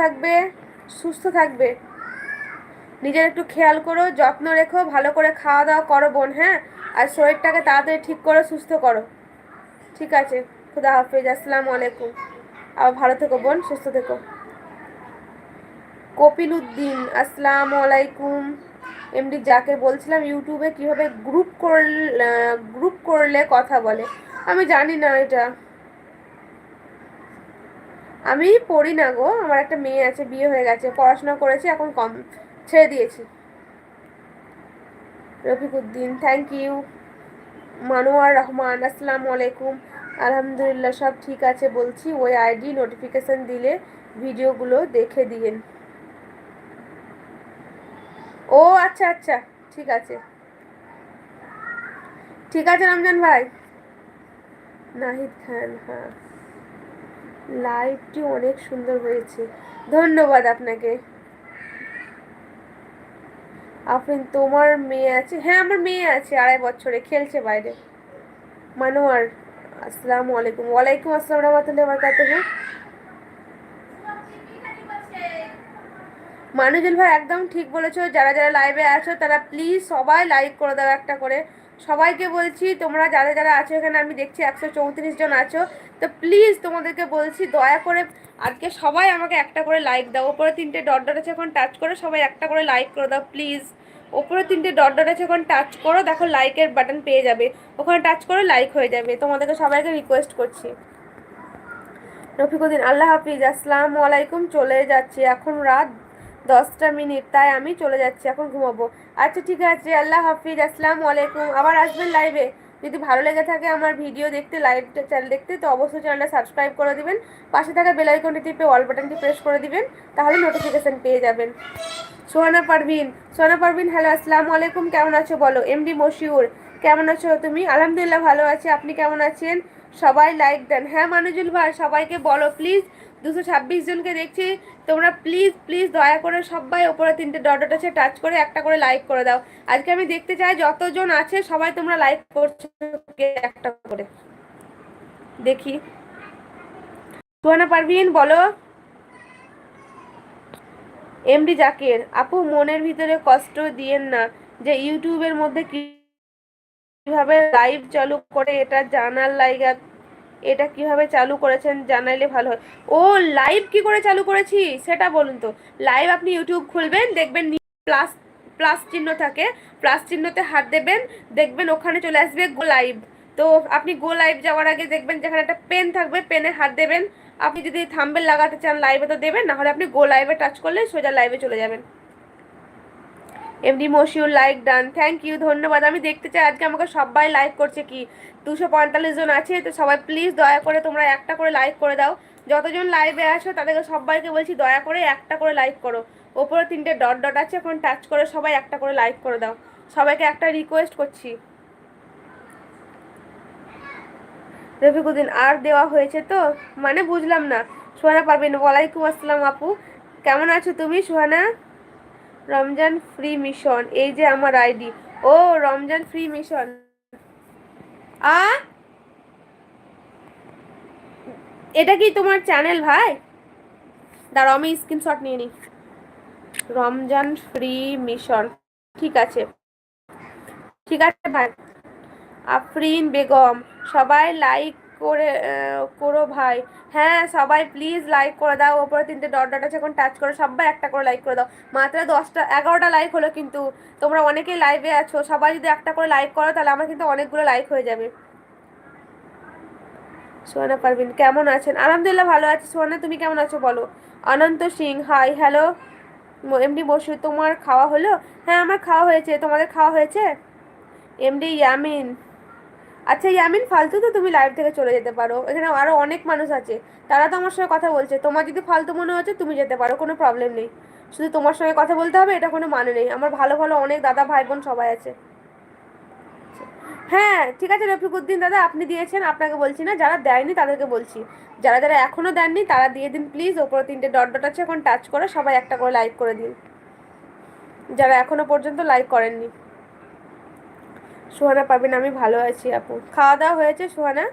থাকবে, সুস্থ থাকবে। নিজের একটু খেয়াল করো, যত্ন রেখো, ভালো করে খাওয়া দাওয়া করো বোন হ্যাঁ? আর শরীরটাকে তাড়াতাড়ি ঠিক করো, সুস্থ করো। ঠিক আছে, খুদা হাফিজ, আসসালামু আলাইকুম। আবার ভালো থেকো বোন, সুস্থ থেকো। কপিল উদ্দিন আসসালামু আলাইকুম। এমডি যাকে বলছিলাম ইউটিউবে কীভাবে গ্রুপ করলে গ্রুপ করলে কথা বলে। আমি জানি না এটা। আমি পড়ি না গো, আমার একটা মেয়ে আছে, বিয়ে হয়ে গেছে, পড়াশোনা করেছে, এখন কম, ছেড়ে দিয়েছি। রফিকুদ্দিন থ্যাংক ইউ মানোয়ার রহমান, আসসালামু আলাইকুম। আলহামদুলিল্লাহ, সব ঠিক আছে, বলছি, ওই আইডি নোটিফিকেশন দিলে ভিডিওগুলো দেখে দিয়েন ও আচ্ছা আচ্ছা ঠিক আছে। ঠিক আছে, রমজান ভাই। নাহিদ খান হ্যাঁ। লাইভটি অনেক সুন্দর হয়েছে। ধন্যবাদ আপনাকে। আফরিন, তোমার মেয়ে আছে? হ্যাঁ আমার মেয়ে আছে, আড়াই বছরে খেলছে বাইরে। মানোয়ার, আসসালামু আলাইকুম। ওয়ালাইকুম আসসালাম রহমতুল্লাহ বরকাতুহ। মানুজুল ভাই, একদম ঠিক বলেছ, যারা যারা লাইভে আছো, তারা প্লিজ সবাই লাইক করে দাও একটা করে। সবাইকে বলছি, তোমরা যারা যারা আছো এখানে, আমি দেখছি একশো চৌত্রিশ জন আছো। তো প্লিজ তোমাদেরকে বলছি, দয়া করে আজকে সবাই আমাকে একটা করে লাইক দাও। ওপরে তিনটে ডট ডট আছে, এখন টাচ করে, সবাই একটা করে লাইক করে দাও প্লিজ ওপরে তিনটে ডট ডট আছে, এখন টাচ করো, দেখো লাইকের বাটন পেয়ে যাবে। ওখানে টাচ করে লাইক হয়ে যাবে। তোমাদেরকে সবাইকে রিকোয়েস্ট করছি। রফিকুদ্দিন, আল্লাহ হাফিজ, আসসালামু আলাইকুম, চলে যাচ্ছি। এখন রাত দশটা মিনিট, তাই আমি চলে যাচ্ছি, এখন ঘুমাবো। আচ্ছা ঠিক আছে, আল্লাহ হাফিজ, আসসালামু আলাইকুম। আবার আসবেন লাইভে যদি ভালো লেগে থাকে আমার ভিডিও দেখতে লাইভ চ্যানেল দেখতে, তো অবশ্যই চ্যানেলটা সাবস্ক্রাইব করে দিবেন। পাশে থাকা বেল আইকনটি টিপে অল বাটনটি প্রেস করে দিবেন, তাহলে নোটিফিকেশান পেয়ে যাবেন। সোহানা পারভিন সোহানা পারভিন হ্যালো আসসালামু আলাইকুম, কেমন আছো বলো? এমডি মশিউর কেমন আছো তুমি? আলহামদুলিল্লাহ, ভালো আছি। আপনি কেমন আছেন? সবাই লাইক দেন। হ্যাঁ মানুজুল ভাই, সবাইকে বলো প্লিজ দুশো ছাব্বিশ জনকে দেখছি। তোমরা প্লিজ প্লিজ দয়া করে সবাই ওপরে তিনটে ডট আছে টাচ করে একটা করে লাইক করে দাও। আজকে আমি দেখতে চাই যতজন আছে, সবাই তোমরা লাইক করছ একটা করে। দেখি। সুহানা পারভিন, বলো। এমডি জাকির, আপু, মনের ভিতরে কষ্ট দিয়েন না যে ইউটিউবের মধ্যে কীভাবে লাইভ চালু করে, এটা জানার লাইগা, এটা কীভাবে চালু করেছেন জানাইলে ভালো হয়। ও লাইভ কি করে চালু করেছি? সেটা বলুন তো। লাইভ আপনি ইউটিউব খুলবেন, দেখবেন প্লাস প্লাস চিহ্ন থাকে। প্লাস চিহ্নতে হাত দেবেন, দেখবেন ওখানে চলে আসবে গো লাইভ তো আপনি গো লাইভ যাওয়ার আগে দেখবেন যেখানে একটা পেন থাকবে পেনে হাত দেবেন। আপনি যদি থাম্বেল লাগাতে চান লাইভে তো দেবেন, নাহলে আপনি গো লাইভে টাচ করলে সোজা লাইভে চলে যাবেন। MD Mashiur like done thank you ধন্যবাদ। আমি দেখতে চাই আজকে আমাকে সবাই লাইক করছে কি? দুশো পঁয়তাল্লিশ জন আছে, তো সবাই প্লিজ দয়া করে তোমরা একটা করে লাইক করে দাও। যতজন লাইভে আসো তাদেরকে সবাইকে বলছি দয়া করে একটা করে লাইক করো। ওপরে তিনটে ডট ডট আছে, এখন টাচ করে সবাই একটা করে লাইক করে দাও। সবাইকে একটা রিকোয়েস্ট করছি। রফিকুদ্দিন, আর দেওয়া হয়েছে তো? মানে বুঝলাম না। সোহানা পারবেন ওয়ালাইকুম আসসালাম আপু। কেমন আছো তুমি, সোহানা? রমজান ফ্রি মিশন, এই যে আমার আইডি। ও, রমজান ফ্রি মিশন। আ? এটা কি তোমার চ্যানেল ভাই? দাঁড়াও, আমি স্ক্রিনশট নিয়ে নিই। রমজান ফ্রি মিশন, ঠিক আছে। ঠিক আছে ভাই। আফরিন বেগম, সবাই লাইক করে করো ভাই। হ্যাঁ সবাই প্লিজ লাইক করে দাও। ওপরে তিনটে ডট ডট আছে, এখন টাচ করে। সবাই একটা করে লাইক করে দাও। মাত্র দশটা, এগারোটা লাইক হলো কিন্তু তোমরা অনেকেই লাইভে আছো। সবাই যদি একটা করে লাইক করো, তাহলে আমার কিন্তু অনেকগুলো লাইক হয়ে যাবে। সোহানা পারবিন কেমন আছেন? আলহামদুলিল্লাহ ভালো আছি। সোহানা, তুমি কেমন আছো বলো? Ananta Singh hi hello MD Basu, তোমার খাওয়া হলো? হ্যাঁ আমার খাওয়া হয়েছে। তোমাদের খাওয়া হয়েছে? এমডি ইয়ামিন। আচ্ছা ইয়ামিন, ফালতু তো তুমি লাইভ থেকে চলে যেতে পারো। এখানে আরও অনেক মানুষ আছে। তারা তো আমার সঙ্গে কথা বলছে। তোমার যদি ফালতু মনে হচ্ছে, তুমি যেতে পারো, কোনো প্রবলেম নেই। শুধু তোমার সঙ্গে কথা বলতে হবে, এটা কোনো মানে নেই। আমার ভালো ভালো অনেক দাদা, ভাই, বোন সবাই আছে। হ্যাঁ ঠিক আছে, রফিকুদ্দিন দাদা, আপনি দিয়েছেন, আপনাকে বলছি না। যারা দেয়নি, তাদেরকে বলছি। যারা যারা এখনও দেননি, তারা দিয়ে দিন প্লিজ ওপরে তিনটে ডট ডট আছে, এখন টাচ করে সবাই একটা করে লাইক করে দিন। যারা এখনও পর্যন্ত লাইক করেননি। সোহানা পাবেন আমি ভালো আছি আপু। খাওয়া দাওয়া হয়েছে সোহানা?